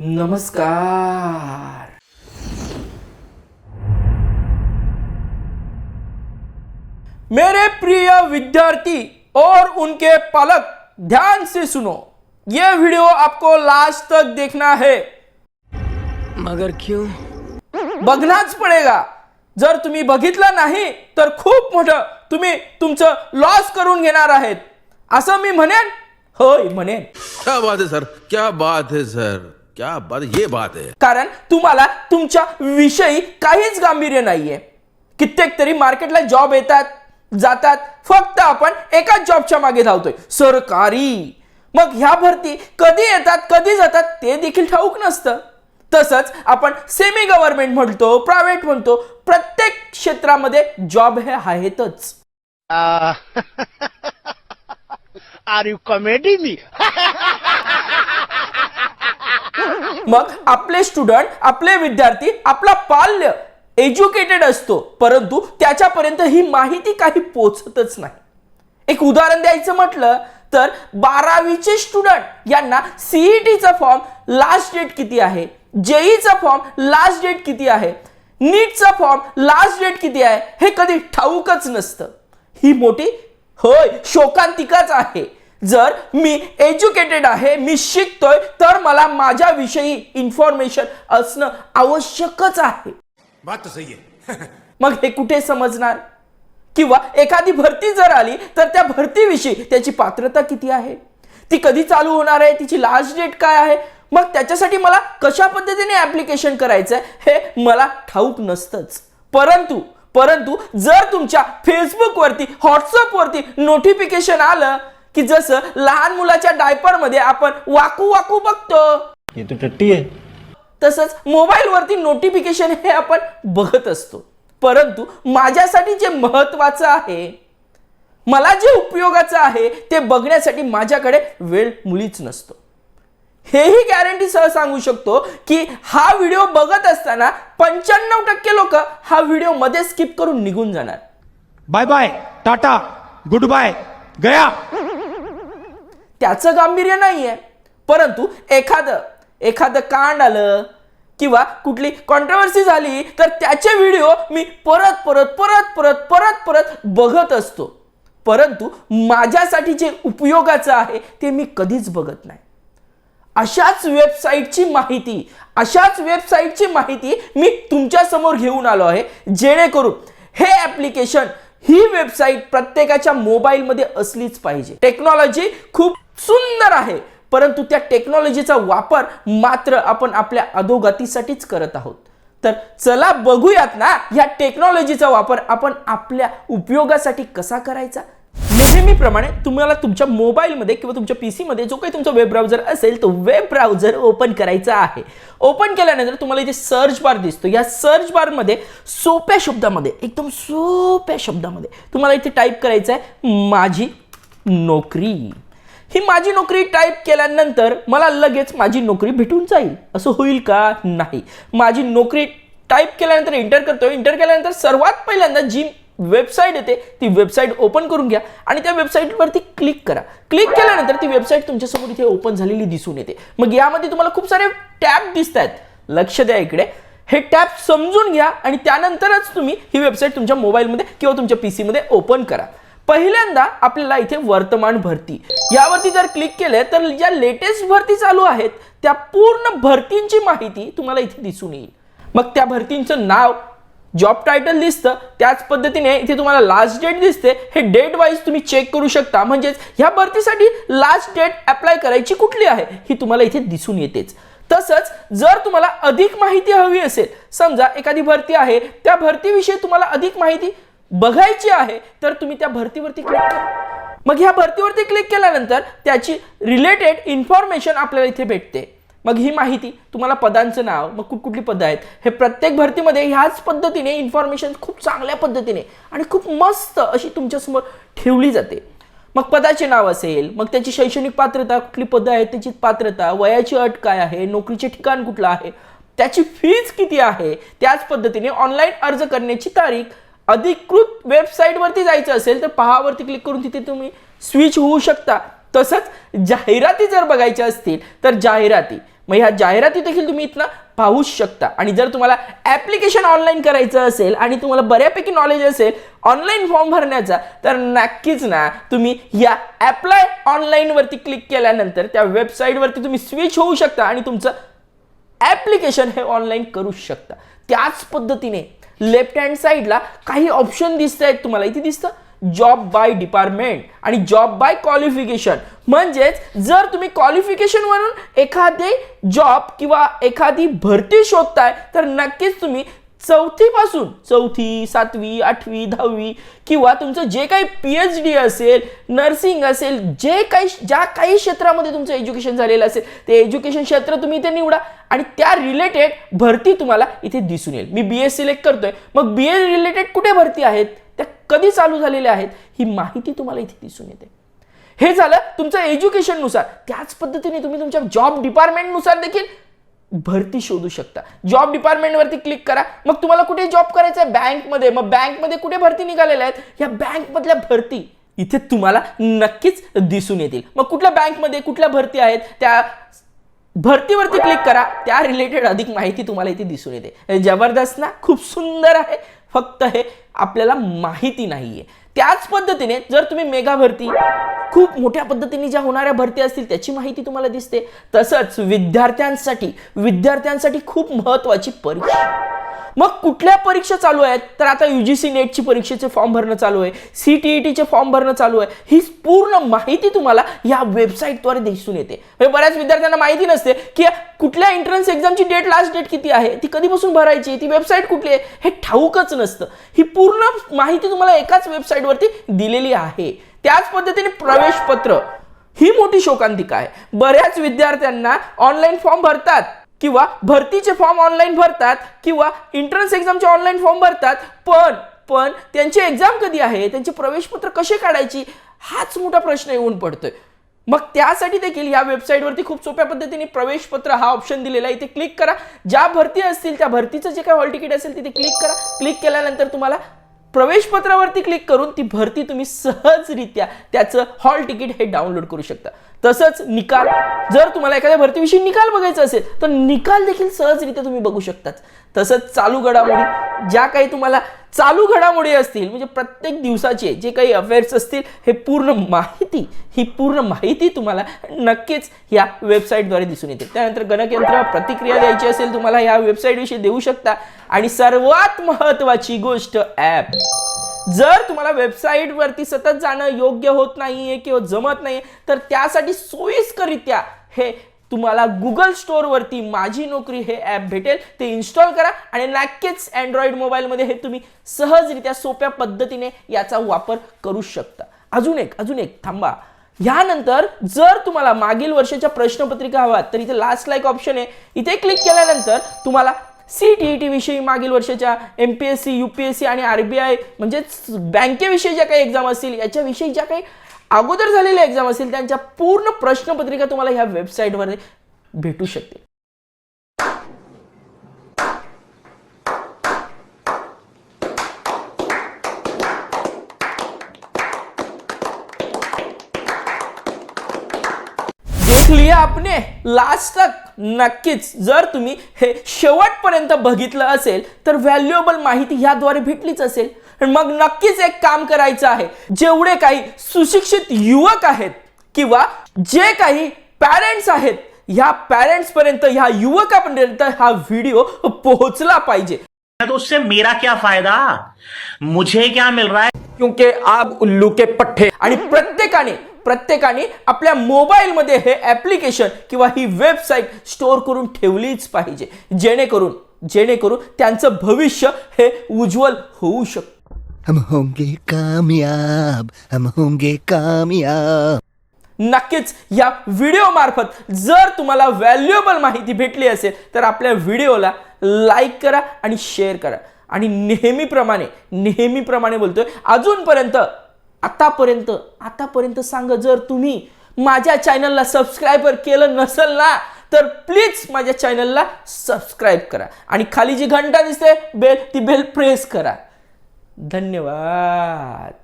नमस्कार. मेरे प्रिय विद्यार्थी और उनके पालक ध्यान से सुनो ये वीडियो आपको लास्ट तक देखना है। मगर क्यों? बघणाच पडेगा. जर तुम्ही बघितलं नाही तर खूप मोठं तुम्ही तुमचं लॉस करून घेणार आहेत. असं मी म्हणेन? होय म्हणेन. क्या बात है सर? क्या बात है सर? क्या बात ये बात है। कारण तुम्हाला तुमच्या विषयी काहीच गांभीर्य नाहीये. कित्येक तरी मार्केटला जॉब येतात जातात फक्त आपण एकाच जॉबच्या मागे धावतोय. सरकारी. मग ह्या भरती कधी येतात कधी जातात ते देखील ठाऊक नसतं. तसंच आपण सेमी गव्हर्नमेंट म्हणतो प्रायव्हेट म्हणतो प्रत्येक क्षेत्रामध्ये जॉब हे आहेतच. Are you comedy me? मग आपले स्टुडंट आपले विद्यार्थी आपला पाल्य एज्युकेटेड असतो. परंतु त्याच्यापर्यंत ही माहिती काही पोचतच नाही. एक उदाहरण द्यायचं म्हटलं तर बारावीचे स्टुडंट यांना सीईटीचा फॉर्म लास्ट डेट किती आहे? जेईचा फॉर्म लास्ट डेट किती आहे? नीटचा फॉर्म लास्ट डेट किती आहे? हे कधी ठाऊकच नसतं. ही मोठी होय शोकांतिकाच आहे. जर मी एज्युकेटेड आहे मी शिकतोय तर मला माझ्या विषयी इन्फॉर्मेशन असणं आवश्यकच आहे. बात तो सही है मग हे कुठे समजणार? किंवा एखादी भरती जर आली तर त्या भरतीविषयी त्याची पात्रता किती आहे? ती कधी चालू होणार आहे? तिची लास्ट डेट काय आहे? मग त्याच्यासाठी मला कशा पद्धतीने ऍप्लिकेशन करायचं आहे हे मला ठाऊक नसतंच. परंतु परंतु जर तुमच्या फेसबुकवरती व्हॉट्सअपवरती नोटिफिकेशन आलं की जसं लहान मुलाच्या डायपरमध्ये आपण वाकू वाकू बघतो. तो टट्टी है तसंच मोबाईलवरती नोटिफिकेशन हे आपण बघत असतो. परंतु माझ्यासाठी जे महत्वाचं आहे मला जे उपयोगाचं आहे ते बघण्यासाठी माझ्याकडे वेळ मुळीच नसतो. हेही गॅरंटी सह सांगू शकतो की हा व्हिडिओ बघत असताना पंच्याण्णव टक्के लोक हा व्हिडिओमध्ये स्किप करून निघून जाणार. Bye bye tata good bye गया. त्याचं गांभीर्य नाहीये. परंतु एखादं एखादं कांड आलं किंवा कुठली कॉन्ट्रवर्सी झाली तर त्याचे व्हिडिओ मी परत परत परत परत परत परत बघत असतो. परंतु माझ्यासाठी जे उपयोगाचं आहे ते मी कधीच बघत नाही. अशाच वेबसाईटची माहिती अशाच वेबसाईटची माहिती मी तुमच्यासमोर घेऊन आलो आहे. जेणेकरून हे ॲप्लिकेशन ही वेबसाईट प्रत्येकाच्या मोबाईलमध्ये असलीच पाहिजे. टेक्नॉलॉजी खूप सुंदर आहे. परंतु त्या टेक्नॉलॉजीचा वापर मात्र आपण आपल्या अधोगतीसाठीच करत आहोत. तर चला बघूयात ना या टेक्नॉलॉजीचा वापर आपण आपल्या उपयोगासाठी कसा करायचा? नेहमीप्रमाणे तुम्हाला तुमच्या मोबाईलमध्ये किंवा तुमच्या पी सीमध्ये जो काही तुमचा वेब ब्राउझर असेल तो वेब ब्राउझर ओपन करायचा आहे. ओपन केल्यानंतर तुम्हाला इथे सर्च बार दिसतो. या सर्च बारमध्ये सोप्या शब्दामध्ये एकदम सोप्या शब्दामध्ये तुम्हाला इथे टाईप करायचं आहे माझी नोकरी. ही माझी नोकरी टाईप केल्यानंतर मला लगेच माझी नोकरी भेटून जाईल. असं होईल का? नाही. माझी नोकरी टाईप केल्यानंतर इंटर करतो इंटर केल्यानंतर सर्वात पहिल्यांदा जी वेबसाईट येते ती वेबसाईट ओपन करून घ्या आणि त्या वेबसाईटवरती क्लिक करा. क्लिक केल्यानंतर ती वेबसाईट तुमच्यासमोर इथे ओपन झालेली दिसून येते. मग यामध्ये तुम्हाला खूप सारे टॅब दिसत आहेत लक्ष द्या इकडे. हे टॅब समजून घ्या आणि त्यानंतरच तुम्ही ही वेबसाईट तुमच्या मोबाईलमध्ये किंवा तुमच्या पी सीमध्ये ओपन करा. पहिल्यांदा आपल्याला इथे वर्तमान भरती. यावरती जर क्लिक केलं तर ज्या लेटेस्ट भरती चालू आहेत त्या पूर्ण भरतींची माहिती तुम्हाला इथे दिसून येईल. मग त्या भरतींचं नाव जॉब टायटल दिसतं त्याच पद्धतीने इथे तुम्हाला लास्ट डेट दिसते. हे डेट वाईज तुम्ही चेक करू शकता. म्हणजेच ह्या भरतीसाठी लास्ट डेट अप्लाय करायची कुठली आहे ही तुम्हाला इथे दिसून येतेच. तसंच जर तुम्हाला अधिक माहिती हवी असेल समजा एखादी भरती आहे त्या भरतीविषयी तुम्हाला अधिक माहिती बघायची आहे तर तुम्ही त्या भरतीवरती क्लिक करा. मग ह्या भरतीवरती क्लिक केल्यानंतर त्याची रिलेटेड इन्फॉर्मेशन आपल्याला इथे भेटते. मग ही माहिती तुम्हाला पदांचं नाव मग कुठकुठली पदं आहेत हे प्रत्येक भरतीमध्ये ह्याच पद्धतीने इन्फॉर्मेशन खूप चांगल्या पद्धतीने आणि खूप मस्त अशी तुमच्यासमोर ठेवली जाते. मग पदाचे नाव असेल मग त्याची शैक्षणिक पात्रता कुठली पदं आहेत त्याची पात्रता वयाची अट काय आहे नोकरीचे ठिकाण कुठलं आहे त्याची फीज किती आहे त्याच पद्धतीने ऑनलाईन अर्ज करण्याची तारीख अधिकृत वेबसाईटवरती जायचं असेल तर पहावरती क्लिक करून तिथे तुम्ही स्विच होऊ शकता. तसंच जाहिराती जर बघायच्या असतील तर जाहिराती. मग ह्या जाहिराती देखील तुम्ही इथनं पाहूच शकता. आणि जर तुम्हाला ॲप्लिकेशन ऑनलाईन करायचं असेल आणि तुम्हाला बऱ्यापैकी नॉलेज असेल ऑनलाईन फॉर्म भरण्याचा तर नक्कीच ना तुम्ही या ॲप्लाय ऑनलाईनवरती क्लिक केल्यानंतर त्या वेबसाईटवरती तुम्ही स्विच होऊ शकता आणि तुमचं ॲप्लिकेशन हे ऑनलाईन करू शकता. त्याच पद्धतीने लेफ्ट हँड साईडला काही ऑप्शन दिसत आहेत तुम्हाला. इथे दिसतं जॉब बाय डिपार्टमेंट आणि जॉब बाय क्वालिफिकेशन. म्हणजेच जर तुम्ही क्वालिफिकेशनवरून एखादे जॉब किंवा एखादी भरती शोधताय तर नक्कीच तुम्ही चौथीपासून चौथी सातवी आठवी दहावी किंवा तुमचं जे काही पी एच डी असेल नर्सिंग असेल जे काही ज्या काही क्षेत्रामध्ये तुमचं एज्युकेशन झालेलं असेल ते एज्युकेशन क्षेत्र तुम्ही इथे निवडा आणि त्या रिलेटेड भरती तुम्हाला इथे दिसून येईल. मी बी एस सिलेक्ट करतोय. मग बी एड रिलेटेड कुठे भरती आहेत? त्या कधी चालू झालेल्या आहेत? ही माहिती तुम्हाला इथे दिसून येते. हे झालं तुमचं एज्युकेशननुसार त्याच पद्धतीने तुम्ही तुमच्या जॉब डिपार्टमेंटनुसार देखील भरती शोधू शकता. जॉब डिपार्टमेंटवरती क्लिक करा. मग तुम्हाला कुठे जॉब करायचा आहे बँकमध्ये मग बँकमध्ये कुठे भरती निघालेल्या आहेत? या बँकमधल्या भरती इथे तुम्हाला नक्कीच दिसून येतील. मग कुठल्या बँकमध्ये कुठल्या भरती आहेत? त्या भरतीवरती क्लिक करा. त्या रिलेटेड अधिक माहिती तुम्हाला इथे दिसून येते. जबरदस्त ना? खूप सुंदर आहे. फक्त हे आपल्याला माहिती नाहीये. त्याच पद्धतीने जर तुम्ही मेगा भरती खूप मोठ्या पद्धतीने ज्या होणाऱ्या भरती असतील त्याची माहिती तुम्हाला दिसते. तसंच विद्यार्थ्यांसाठी विद्यार्थ्यांसाठी खूप महत्वाची परीक्षा. मग कुठल्या परीक्षा चालू आहेत? तर आता यू जी सी नेटची परीक्षेचे फॉर्म भरणं चालू आहे. सी टी ई टीचे फॉर्म भरणं चालू आहे. ही पूर्ण माहिती तुम्हाला या वेबसाईटद्वारे दिसून येते. म्हणजे बऱ्याच विद्यार्थ्यांना माहिती नसते की कुठल्या एंट्रन्स एक्झामची डेट लास्ट डेट किती आहे? ती कधीपासून भरायची? ती वेबसाईट कुठली आहे? हे ठाऊकच नसतं. ही पूर्ण माहिती तुम्हाला एकाच वेबसाईटवरती दिलेली आहे. त्याच पद्धतीने प्रवेश पत्र ही मोठी शोकांतिका आहे. बऱ्याच विद्यार्थ्यांना ऑनलाईन फॉर्म भरतात. किंवा भरतीचे फॉर्म ऑनलाईन भरतात किंवा एंट्रन्स एक्झामचे ऑनलाईन फॉर्म भरतात पण पण त्यांची एक्झाम कधी आहे त्यांचे प्रवेशपत्र कसे काढायची हाच मोठा प्रश्न येऊन पडतोय. मग त्यासाठी देखील या वेबसाईटवरती खूप सोप्या पद्धतीने प्रवेशपत्र हा ऑप्शन दिलेला आहे इथे क्लिक करा. ज्या भरती असतील त्या भरतीचं जे काही हॉल तिकीट असेल तिथे क्लिक करा. क्लिक केल्यानंतर तुम्हाला प्रवेशपत्रावरती क्लिक करून ती भरती तुम्ही सहजरित्या त्याचं हॉल तिकीट हे डाउनलोड करू शकता. तसंच निकाल जर तुम्हाला एखाद्या भरतीविषयी निकाल बघायचा असेल तर निकाल देखील सहजरित्या तुम्ही बघू शकता तसंच चालू घडामोडी ज्या काही तुम्हाला चालू घडामोडी असतील म्हणजे प्रत्येक दिवसाचे जे काही अफेअर्स असतील हे पूर्ण माहिती ही पूर्ण माहिती तुम्हाला नक्कीच या वेबसाईटद्वारे दिसून येते. त्यानंतर गणकयंत्र प्रतिक्रिया द्यायची असेल तुम्हाला या वेबसाईटविषयी देऊ शकता. आणि सर्वात महत्त्वाची गोष्ट ॲप जर तुम्हाला वेबसाईटवरती सतत जाणं योग्य होत नाहीये किंवा जमत नाही तर त्यासाठी सोयीस्करित्या हे तुम्हाला गुगल स्टोअरवरती माझी नोकरी हे ॲप भेटेल. ते इन्स्टॉल करा आणि नक्कीच अँड्रॉइड मोबाईलमध्ये हे तुम्ही सहजरित्या सोप्या पद्धतीने याचा वापर करू शकता. अजून एक अजून एक थांबा. यानंतर जर तुम्हाला मागील वर्षाच्या प्रश्नपत्रिका हव्यात तर इथे लास्ट लाईक ऑप्शन आहे. इथे क्लिक केल्यानंतर तुम्हाला सी टी ई टी विषयी मागील वर्षाच्या M P S C U P S C आणि आर बी आय म्हणजेच बँकेविषयी ज्या काही एक्झाम असतील याच्याविषयी ज्या काही अगोदर झालेल्या एक्झाम असेल त्यांच्या पूर्ण प्रश्नपत्रिका तुम्हाला ह्या वेबसाईटवर भेटू शकते लिया आपने लास्ट तक. नक्कीच जर तुम्ही हे शेवटपर्यंत बघितलं असेल तर व्हॅल्युएबल माहिती ह्याद्वारे भेटलीच असेल. मग नक्कीच एक काम करायचं आहे. जेवढे काही सुशिक्षित युवक आहेत किंवा जे काही पॅरेंट्स आहेत ह्या पॅरेंट्स पर्यंत ह्या युवकापर्यंत हा व्हिडिओ पोहोचला पाहिजे. तो उससे मेरा क्या फायदा? मुझे क्या मिल रहा है? क्योंकि आप उल्लू के पठ्ठे आणि प्रत्येकाने प्रत्येकाने आपल्या मोबाईलमध्ये हे ऍप्लिकेशन किंवा ही वेबसाईट स्टोअर करून ठेवलीच पाहिजे. जेणेकरून जेणेकरून त्यांचं भविष्य हे उज्ज्वल होऊ शकतं. हम होंगे कामयाब हम होंगे कामयाब. नक्कीच या व्हिडिओ मार्फत जर तुम्हाला व्हॅल्युएबल माहिती भेटली असेल तर आपल्या व्हिडिओला लाईक करा आणि शेअर करा. आणि नेहमीप्रमाणे नेहमीप्रमाणे बोलतोय अजूनपर्यंत आतापर्यंत आतापर्यंत सांग जर तुम्ही माझ्या चॅनलला सबस्क्रायबर केलं नसेल ना तर प्लीज माझ्या चॅनलला सबस्क्राईब करा. आणि खाली जी घंटा दिसते बेल ती बेल प्रेस करा. धन्यवाद.